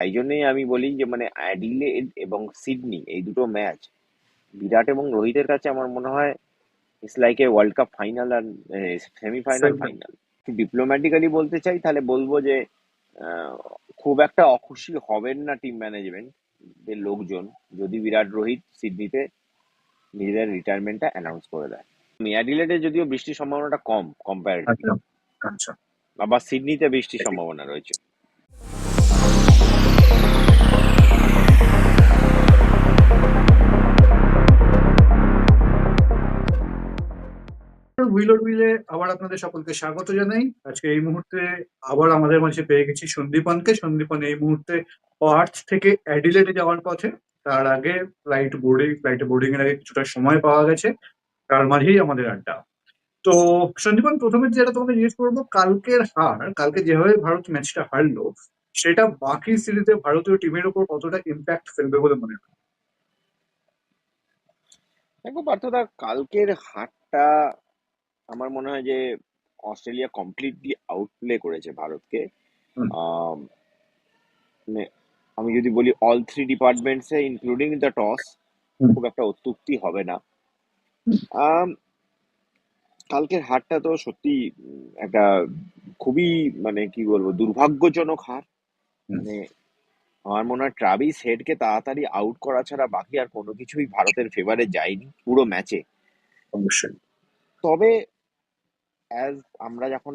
তাই জন্যই আমি বলি যে মানে অ্যাডিলেড এবং সিডনি এই দুটো ম্যাচ বিরাট এবং রোহিতের কাছে আমার মনে হয় it's like a world cup final R semifinal final diplomatically বলতে চাই তাহলে বলব যে খুব একটা অখুশি হবেন না টিম ম্যানেজমেন্ট লোকজন যদি বিরাট রোহিত সিডনিতে নিজেদের রিটায়ারমেন্টটা অ্যানাউন্স করে দেয়। অ্যাডিলেডে যদিও বৃষ্টির সম্ভাবনাটা কম কম্পারেটিভ আচ্ছা আচ্ছা। আবার সিডনিতে বৃষ্টির সম্ভাবনা রয়েছে। হুইলর হুইলে আবার আপনাদের সকলকে স্বাগত জানাই। আজকে এই মুহূর্তে আবার আমাদের মাঝে পেয়ে গেছি সন্দীপনকে। সন্দীপন এই মুহূর্তে পার্থ থেকে অ্যাডিলেটে যাওয়ার পথে। তার আগে ফ্লাইট বোর্ডিং ফ্লাইটে বোর্ডিং এর আগে কিছুটা সময় পাওয়া গেছে। তার মাঝেই আমাদের আড্ডা। তো সন্দীপন, প্রথমে যেটা তোমাকে জিজ্ঞেস করব, কালকের হার, কালকে যেভাবে ভারত ম্যাচটা হারলো সেটা বাকি সিরিজে ভারতীয় টিমের উপর কতটা ইম্প্যাক্ট ফেলবে বলে মনে হয় দেখো পার্থদা কালকের হারটা আমার মনে হয় যে অস্ট্রেলিয়া কমপ্লিটলি আউটপ্লে করেছে ভারতকে। মানে আমি যদি বলি অল থ্রি ডিপার্টমেন্টসে ইনক্লুডিং দ্য টস খুব একটা অত্যুক্তি হবে না। কালকের হারটা তো সত্যি একটা খুবই মানে কি বলব দুর্ভাগ্যজনক হার। মানে আমার মনে হয় ট্রাভিস হেডকে তাড়াতাড়ি আউট করা ছাড়া বাকি আর কোনো কিছুই ভারতের ফেভারে যায়নি পুরো ম্যাচে অবশ্যই। তবে অ্যাজ আমরা যখন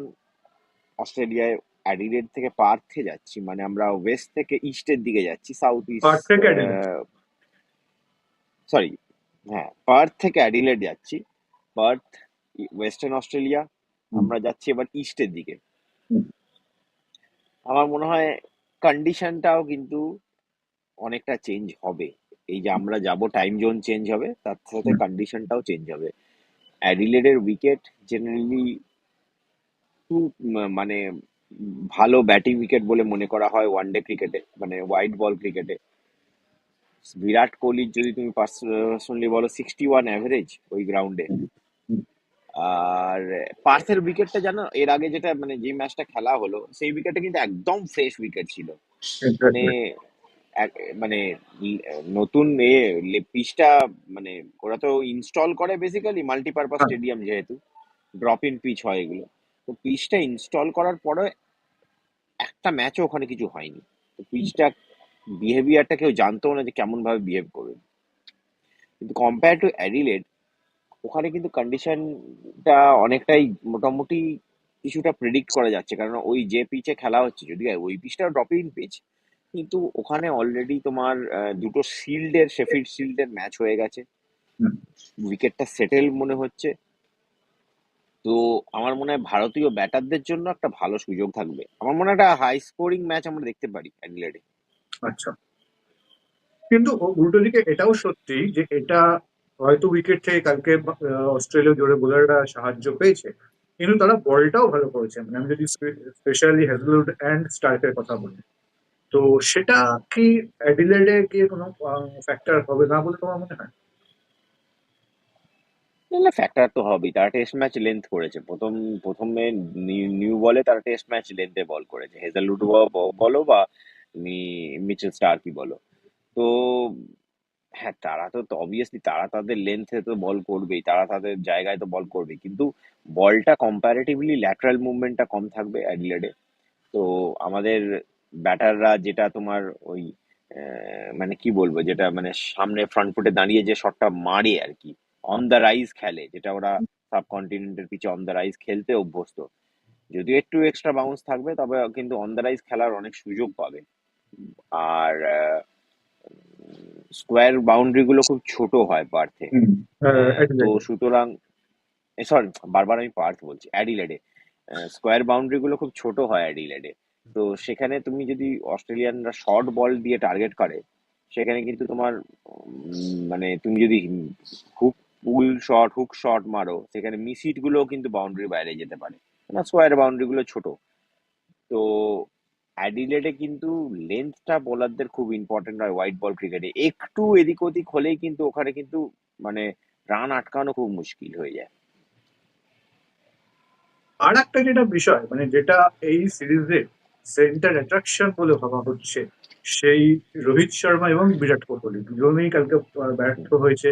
অস্ট্রেলিয়ায় অ্যাডিলেড থেকে পার্থে যাচ্ছি মানে আমরা ওয়েস্ট থেকে ইস্টের দিকে যাচ্ছি সাউথ ইস্ট সরি হ্যাঁ পার্থ থেকে অ্যাডিলেড যাচ্ছি। পার্থ ওয়েস্টার্ন অস্ট্রেলিয়া আমরা যাচ্ছি এবার ইস্টের দিকে। আমার মনে হয় কন্ডিশনটাও কিন্তু অনেকটা চেঞ্জ হবে। এই যে আমরা যাব টাইম জোন চেঞ্জ হবে তার সাথে কন্ডিশনটাও চেঞ্জ হবে। অ্যাডিলেডের উইকেট জেনারেলি খুব মানে ভালো ব্যাটিং উইকেট বলে মনে করা হয় ওয়ান ডে ক্রিকেটে মানে হোয়াইট বল ক্রিকেটে বিরাট কোহলির যদি তুমি পার্সোনালি বলো সিক্সটি ওয়ান অ্যাভারেজ ওই গ্রাউন্ডে। আর পার্থের উইকেটটা জানো এর আগে যেটা মানে যে ম্যাচটা খেলা হলো সেই উইকেটটা কিন্তু একদম ফ্রেশ উইকেট ছিল। মানে মানে নতুন এ পিচটা মানে ওরা তো ইনস্টল করে বেসিক্যালি মাল্টিপারপাস। স্টেডিয়াম যেহেতু ড্রপ ইন পিচ হয় এগুলো। তো পিচটা ইনস্টল করার পরে একটা ম্যাচও ওখানে কিছু হয়নি। তো পিচটা বিহেভিয়ারটা কেউ জানতো না যে কেমন ভাবে বিহেভ করবে। কিন্তু কম্পেয়ার টু অ্যাডিলেড ওখানে কিন্তু কন্ডিশনটা অনেকটাই মোটামুটি কিছুটা প্রেডিক্ট করা যাচ্ছে। কারণ ওই যে পিচে খেলা হচ্ছে যদি ওই পিচটা ড্রপ ইন পিচ কিন্তু ওখানে অলরেডি তোমার দুটো শিল্ডের শেফিল্ড শিল্ডের ম্যাচ হয়ে গেছে। উইকেটটা সেটেল মনে হচ্ছে। তো আমার মনে হয় ভারতীয় ব্যাটারদের জন্য একটা ভালো সুযোগ থাকবে। আমার মনে হয় একটা হাই স্কোরিং ম্যাচ আমরা দেখতে পারি অ্যাডিলেডে আচ্ছা। কিন্তু দিকে এটাও সত্যি যে এটা হয়তো উইকেট থেকে কালকে অস্ট্রেলীয় জোরে বোলাররা সাহায্য পেয়েছে, কিন্তু তারা বলটাও ভালো করেছে। মানে আমি যদি স্পেশালি হ্যাজলউড অ্যান্ড স্টার্কের কথা বলি, তো সেটা কি অ্যাডিলেডে কি কোনো ফ্যাক্টর হবে না বলে তোমার মনে হয়? তাহলে ফ্যাক্টর তো হবেই। তারা টেস্ট ম্যাচ লেন্থ করেছে। প্রথম, প্রথমে নিউ বলে তারা টেস্ট ম্যাচ লেন্থে বল করেছে। হেজালউড বলো বা মিচেল স্টার্কি বলো। তো হ্যাঁ তারা তো অবভিয়াসলি তারা তাদের লেন্থে তো বল করবেই তারা তাদের জায়গায় তো বল করবেই। কিন্তু বলটা কম্পারেটিভলি ল্যাটারাল মুভমেন্টটা কম থাকবে অ্যাডিলেডে তো আমাদের ব্যাটাররা যেটা তোমার ওই মানে কি বলব যেটা মানে সামনে ফ্রন্ট ফুটে দাঁড়িয়ে যে শটটা মারে আর কি অন দ্য রাইজ খেলে যেটা ওরা সাবকন্টিনেন্টের পিছে অন দ্য রাইজ খেলতে অভ্যস্ত। যদিও একটু এক্সট্রা বাউন্স থাকবে তবে কিন্তু অন দ্য রাইজ খেলার অনেক সুযোগ পাবে। আর স্কোয়ার বাউন্ডারি গুলো খুব ছোট হয় পার্থে। তো সুতরাং সরি বারবার আমি পার্থ বলছি অ্যাডিলেডে স্কোয়ার বাউন্ডারি গুলো খুব ছোট হয় অ্যাডিলেডে তো সেখানে তুমি যদি অস্ট্রেলিয়ানরা শর্ট বল দিয়ে টার্গেট করে সেখানে কিন্তু তোমার মানে তুমি যদি hook pull shot hook shot মারো সেখানে মিসিটগুলো কিন্তু বাউন্ডারির বাইরে যেতে পারে। না স্কোয়ার বাউন্ডারি গুলো ছোট। তো অ্যাডিলেডে কিন্তু লেন্থটা বোলারদের খুব ইম্পর্টেন্ট হয় হোয়াইট বল ক্রিকেটে একটু এদিক ওদিক হলেই কিন্তু ওখানে কিন্তু মানে রান আটকানো খুব মুশকিল হয়ে যায়। আর একটা যেটা বিষয় মানে যেটা এই সিরিজে সেন্টার অ্যাট্রাকশন বলে ভাবা হচ্ছে, সেই রোহিত শর্মা এবং বিরাট কোহলি। দুজনেই কালকে ব্যর্থ হয়েছে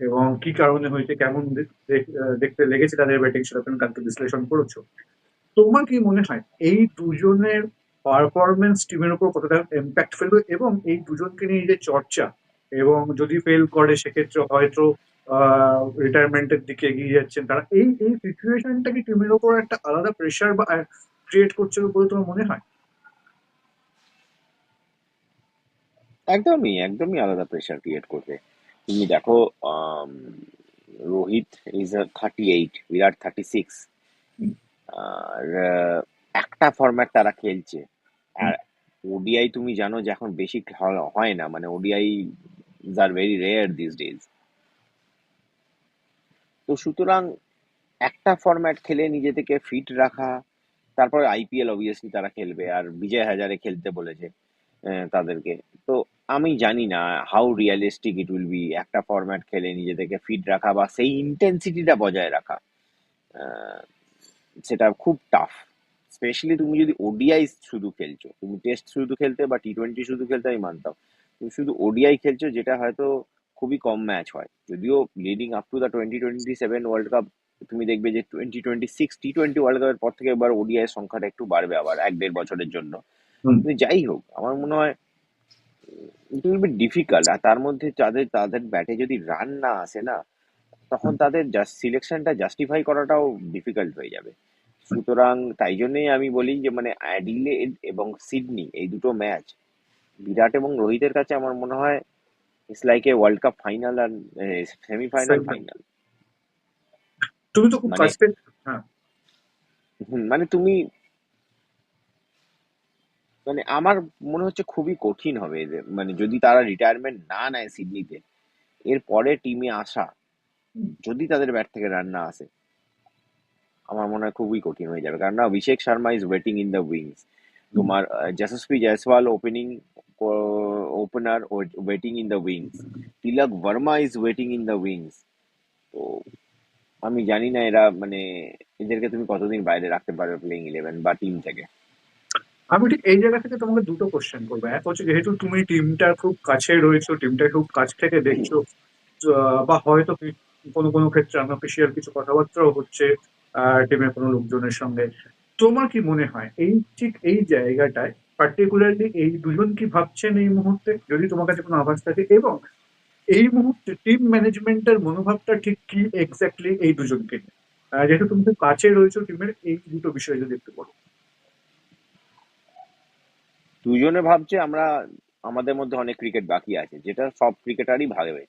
এবং কি কারণে হয়েছে, কেমন দেখতে লেগেছে তাদের ব্যাটিং সেটা কালকে বিশ্লেষণ করেছ। তোমার কি মনে হয়, এই দুজনের পারফরমেন্স টিমের উপর কতটা ইম্প্যাক্ট ফেলবে এবং এই দুজনকে নিয়ে যে চর্চা এবং যদি ফেল করে, সেক্ষেত্রে হয়তো রিটায়ারমেন্টের দিকে এগিয়ে যাচ্ছেন তারা, এই এই সিচুয়েশনটা কি টিমের উপর একটা আলাদা প্রেশার বা ক্রিয়েট করছে বলে তোমার মনে হয়? একদমই একদমই আলাদা প্রেশার ক্রিয়েট করবে। তুমি দেখো Rohit is thirty eight Virat thirty six আর একটা ফরম্যাট তারা খেলছে। আর ওডিআই তুমি জানো যে এখন বেশি হয় না মানে ওডিআই আর ভেরি রেয়ার দিস ডেজ তো সুতরাং একটা ফরম্যাট খেলে নিজে থেকে ফিট রাখা তারপর আইপিএল অবভিয়াসলি তারা খেলবে আর বিজয় হাজারে খেলতে বলেছে তাদেরকে। তো আমি জানি না how realistic it will be একটা ফরম্যাট খেলে নিজে থেকে ফিট রাখা বা সেই ইন্টেন্সিটিটা বজায় রাখা সেটা খুব টাফ স্পেশালি তুমি যদি ওডিআই শুধু খেলছো তুমি টেস্ট শুধু খেলতে বা টি টোয়েন্টি শুধু খেলতে আমি মানতাম। তুমি শুধু ওডিআই খেলছো যেটা হয়তো খুবই কম ম্যাচ হয়। যদিও leading up to the twenty twenty seven world cup তুমি দেখবে যে twenty twenty six T twenty world কাপের পর থেকে এবার ওডিআই সংখ্যাটা একটু বাড়বে আবার এক দেড় বছরের জন্য। যাই হোক আমার মনে হয় ইট উইল বি ডিফিকাল্ট আর তার মধ্যে তাদের তাদের ব্যাটে যদি রান না আসে না তখন তাদের সিলেকশনটা জাস্টিফাই করাটাও ডিফিকাল্ট হয়ে যাবে। সুতরাং তাই জন্যই আমি বলি যে মানে অ্যাডিলেড এবং সিডনি এই দুটো ম্যাচ বিরাট এবং রোহিতের কাছে আমার মনে হয় it's like a world cup final R semifinal final তুমি তো খুব মানে- হ্যাঁ। মানে তুমি মানে আমার মনে হচ্ছে খুবই কঠিন হবে এদের মানে যদি তারা রিটায়ারমেন্ট না নেয় সিডনিতে এরপরে টিমে আসা যদি তাদের ব্যাট থেকে রান না আসে আমার মনে হয় খুবই কঠিন হয়ে যাবে। কারণ না Abhishek Sharma is waiting in the wings তোমার Yashasvi Jaiswal opening opener waiting in the wings Tilak Varma is waiting in the wings তো আমি জানি না এরা মানে এদেরকে তুমি কতদিন বাইরে রাখতে পারবে প্লেইং ইলেভেন বা টিম থেকে? আমি ঠিক এই জায়গা থেকে তোমাকে দুটো কোশ্চেন করব। এক হচ্ছে যেহেতু তুমি টিমটার খুব কাছে রয়েছো টিমটা খুব কাছ থেকে দেখছ বা হয়তো কোনো কোনো ক্ষেত্রে আনঅফিসিয়াল কিছু কথাবার্তাও হচ্ছে টিমের কোনো লোকজনের সঙ্গে। তোমার কি মনে হয় এই ঠিক এই জায়গাটায় পার্টিকুলারলি এই দুজন কি ভাবছেন এই মুহূর্তে? যদি তোমার কাছে কোনো আভাস থাকে এবং এই মুহূর্তে টিম ম্যানেজমেন্টের মনোভাবটা ঠিক কি এক্স্যাক্টলি এই দুজনকে যেহেতু তুমি খুব কাছে রয়েছো টিমের এই দুটো বিষয় যদি একটু বলো। দুজনে ভাবছে আমরা আমাদের মধ্যে অনেক ক্রিকেট বাকি আছে যেটা সব ক্রিকেটারই ভাবে।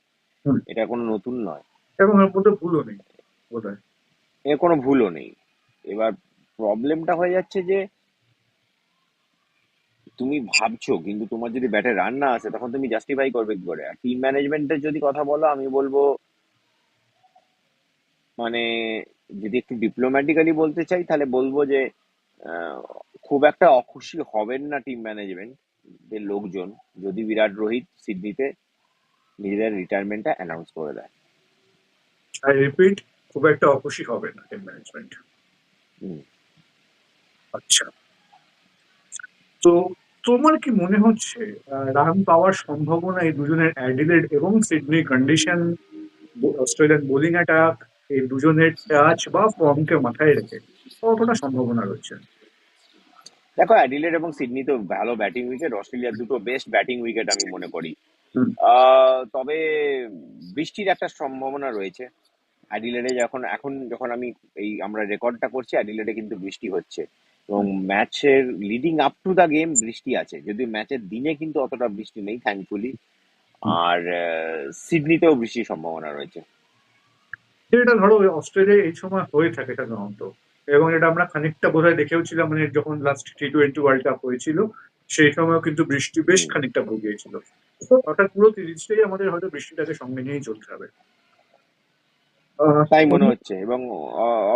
এটা কোনো নতুন নয়। এবং এর মধ্যে ভুলও নেই বোধ হয় এর কোনো ভুলও নেই। এবার প্রবলেমটা হয়ে যাচ্ছে যে, তুমি ভাবছ, কিন্তু তোমার যদি ব্যাটে রান না আসে, তখন তুমি জাস্টিফাই করবে কি করে? আর টিম ম্যানেজমেন্টের যদি কথা বলো, আমি বলব মানে যদি একটু ডিপ্লোম্যাটিক্যালি বলতে চাই, তাহলে বলব যে খুব একটা অখুশি হবেন না টিম ম্যানেজমেন্ট লোকজন, যদি বিরাট রোহিত সিডনিতে নিজেদের রিটায়ারমেন্টটা অ্যানাউন্স করে দেয়। আই রিপিট খুব একটা অখুশি হবে না টিম ম্যানেজমেন্ট। আচ্ছা। তো তোমার কি মনে হচ্ছে রান পাওয়ার সম্ভাবনা এই দুজনের অ্যাডিলেড এবং Sydney condition Australian bowling attack এই দুজনের টাচ বা ফর্মকে মাথায় রেখে কতটা সম্ভাবনা রয়েছে? দেখো অ্যাডিলেড এবং সিডনি তো ভালো ব্যাটিং উইকেট অস্ট্রেলিয়ার দুটো বেস্ট ব্যাটিং উইকেট আমি মনে করি। আহ, তবে বৃষ্টির একটা সম্ভাবনা রয়েছে। অ্যাডিলেডে যখন এখন যখন আমি এই আমরা রেকর্ডটা করছি অ্যাডিলেডে কিন্তু বৃষ্টি হচ্ছে। এবং ম্যাচের leading up to the game বৃষ্টি আছে। যদি ম্যাচের দিনে কিন্তু অতটা বৃষ্টি নেই থ্যাঙ্কফুলি আর সিডনিতেও বৃষ্টির সম্ভাবনা রয়েছে। এটা ধরো অস্ট্রেলিয়া এই সময় হয়ে থাকে সাধারণত। এবং এটা আমরা খানিকটা বোধহয় দেখেও ছিলাম মানে যখন last T twenty world cup হয়েছিল সেই সময়ও কিন্তু বৃষ্টি বেশ খানিকটা ভুগিয়েছিল। তো অর্থাৎ পুরো সিরিজটাই আমাদের হয়তো বৃষ্টিটাকে সঙ্গে নিয়েই চলতে হবে। তাই মনে হচ্ছে। এবং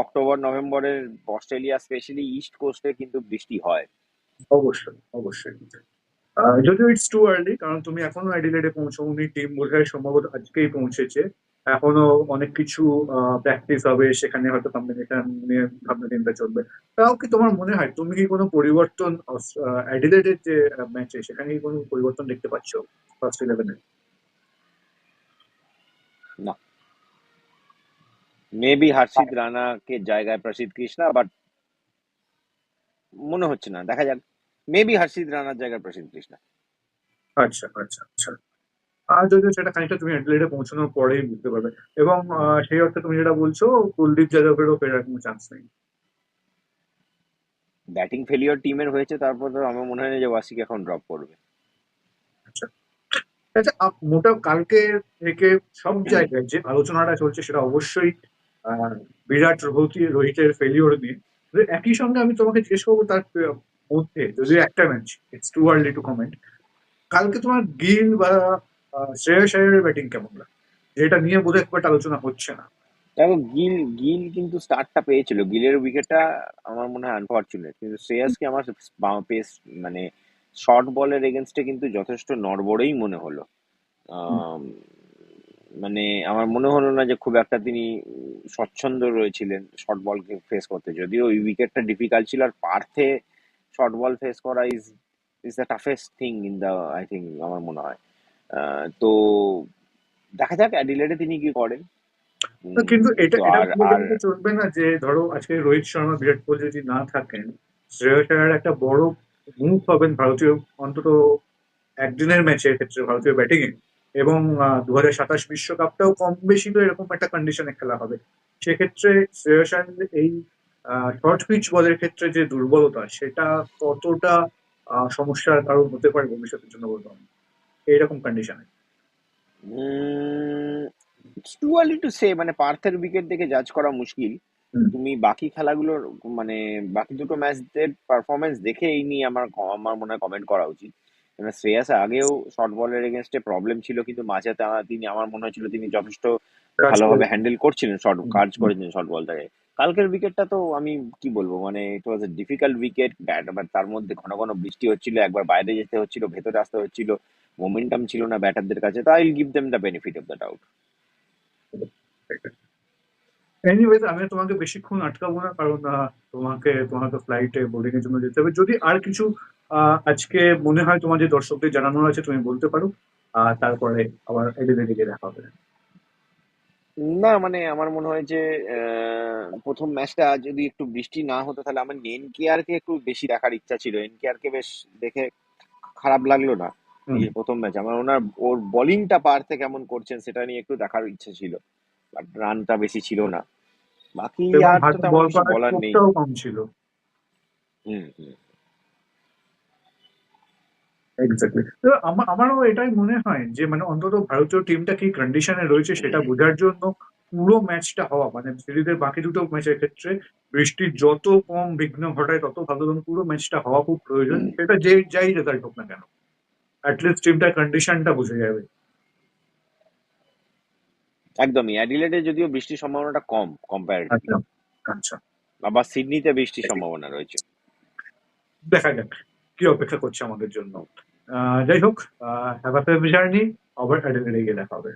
অক্টোবর নভেম্বরের অস্ট্রেলিয়া স্পেশালি ইস্ট কোস্টে কিন্তু বৃষ্টি হয়। অবশ্যই অবশ্যই যদিও ইটস টু আর্লি কারণ তুমি এখনও অ্যাডিলেডে পৌঁছওনি টিম বোধহয় সম্ভবত আজকেই পৌঁছেছে। এখনও অনেক কিছু প্র্যাকটিস হবে সেখানে হয়তো কম্বিনেশন নিয়ে ভাবনা চিন্তা চলবে। তাও কি তোমার মনে হয় তুমি কি কোনো পরিবর্তন অ্যাডিলেডের যে ম্যাচে সেখানে কি কোনো পরিবর্তন দেখতে পাচ্ছ ফার্স্ট ইলেভেনে মেবি হর্ষিত রানাকে জায়গায় প্রসিদ্ধ কৃষ্ণা বাট মনে হচ্ছে না দেখা যাক মেবি হর্ষিত রানার জায়গায় প্রসিদ্ধ কৃষ্ণা আচ্ছা আচ্ছা আচ্ছা। আর যদিও সেটা খানিকটা তুমি অ্যাডিলেডে পৌঁছানোর পরেই বুঝতে পারবে। এবং সেই অর্থে তুমি যেটা বলছো কুলদীপ যাদবেরও ফেরার কোনো চান্স নেই। ব্যাটিং ফেলিওর টিমের হয়েছে তারপর তো আমার মনে হয় না যে ওয়াসিক এখন ড্রপ করবে। আচ্ছা। আপ- মোটা কালকে থেকে সব জায়গায় যে আলোচনাটা চলছে সেটা অবশ্যই বিরাট রোহিত রোহিতের ফেলিওর নিয়ে। একই সঙ্গে আমি তোমাকে জিজ্ঞেস করব তার মধ্যে যদি একটা match it's too early to comment কালকে তোমার গিল বা শ্রেয়স আয়ারের ব্যাটিং কেমন লাগে? যেটা নিয়ে বোধহয় খুব একটা আলোচনা হচ্ছে না। দেখো গিল গিল কিন্তু স্টার্টটা পেয়েছিল। গিলের উইকেটটা আমার মনে হয় আনফর্চুনেট কিন্তু শ্রেয়াসকে আমার পেস মানে শর্ট বলের এগেনস্টে কিন্তু যথেষ্ট নড়বড়েই মনে হলো। মানে আমার মনে হলো না যে খুব একটা তিনি স্বচ্ছন্দ রয়েছিলেন শর্ট বলকে ফেস করতে। যদিও ওই উইকেটটা ডিফিকাল্ট ছিল আর পার্থে শর্ট বল ফেস করা is is the toughest thing in the I think আমার মনে হয়। তো দেখা যাক অ্যাডিলেডে তিনি কি করেন। কিন্তু এটা চলবে না যে ধরো আজকে রোহিত শর্মা বিরাট কোহলি যদি না থাকেন শ্রেয়স আয়ার একটা বড় মুভ হবেন ভারতীয় অন্তত একদিনের ম্যাচের ক্ষেত্রে ভারতীয় ব্যাটিং এ এবং দু হাজার সাতাশ বিশ্বকাপটাও কম বেশি তো এরকম একটা কন্ডিশনে খেলা হবে। সেক্ষেত্রে শ্রেয়স আয়ারের এই শর্ট পিচ বলের ক্ষেত্রে যে দুর্বলতা সেটা কতটা সমস্যার কারণ হতে পারে ভবিষ্যতের জন্য বলব আমি? এইরকম কন্ডিশনে টু আর্লি টু সে মানে পার্থের উইকেট দেখে জাজ করা মুশকিল। তুমি বাকি খেলাগুলোর মানে বাকি দুটো ম্যাচদের পারফরমেন্স দেখে এই নিয়ে আমার আমার মনে হয় কমেন্ট করা উচিত। মানে শ্রেয়াস আগেও শর্ট বলের এগেনস্টে প্রবলেম ছিল কিন্তু মাঝে তিনি আমার মনে হয়েছিল তিনি যথেষ্ট ভালোভাবে হ্যান্ডেল করছিলেন শর্ট কাজ করেছিলেন শর্ট বলটাকে কালকের উইকেটটা তো আমি কি বলব মানে it was a difficult wicket bat তার মধ্যে ঘন ঘন বৃষ্টি হচ্ছিল একবার বাইরে যেতে হচ্ছিল ভেতরে আসতে হচ্ছিল মোমেন্টাম ছিল না ব্যাটারদের কাছে তো I will give them the benefit of the doubt anyways আমি তোমাকে বেশিক্ষণ আটকাবো না কারণ তোমাকে তোমাকে ফ্লাইটে বোর্ডিং এর জন্য যেতে হবে। যদি আর কিছু আজকে মনে হয় তোমার যে দর্শকদের জানানোর আছে তুমি বলতে পারো। আর তারপরে আবার এডিটে গিয়ে দেখা হবে। না মানে আমার মনে হয় যে প্রথম ম্যাচটা যদি একটু বৃষ্টি না হতো তাহলে আমার এনকেআর কে একটু বেশি দেখার ইচ্ছা ছিল। এনকেআর কে বেশ দেখে খারাপ লাগল না প্রথম ম্যাচ আমার ওনার ওর বোলিংটা পারতে কেমন করছেন সেটা নিয়ে একটু দেখার ইচ্ছা ছিল। বাট রানটা বেশি ছিল না। বাকি আর তো তেমন কিছু বলার নেই। কম ছিল। হুম হুম। এক্স্যাক্টলি তো আমারও এটাই মনে হয় যে মানে অন্তত ভারতীয় টিমটা কি কন্ডিশনে রয়েছে সেটা বোঝার জন্য পুরো ম্যাচটা হওয়া মানে সিরিজের বাকি দুটো ম্যাচের ক্ষেত্রে বৃষ্টির যত কম বিঘ্ন ঘটায় তত ভালো যেন পুরো ম্যাচটা হওয়া খুব প্রয়োজন। সেটা যে যাই রেজাল্ট হোক না কেন অ্যাটলিস্ট টিমটার কন্ডিশনটা বুঝে যাবে। একদমই অ্যাডিলেডে যদিও বৃষ্টির সম্ভাবনাটা কম কম্পারেটিভলি আচ্ছা আচ্ছা। আবার সিডনিতে বৃষ্টির সম্ভাবনা রয়েছে। দেখা যাক কি অপেক্ষা করছে আমাদের জন্য। যাই হোক হ্যাভ আ জার্নি ওভার অ্যাডিলেডে গিয়ে দেখা হবে।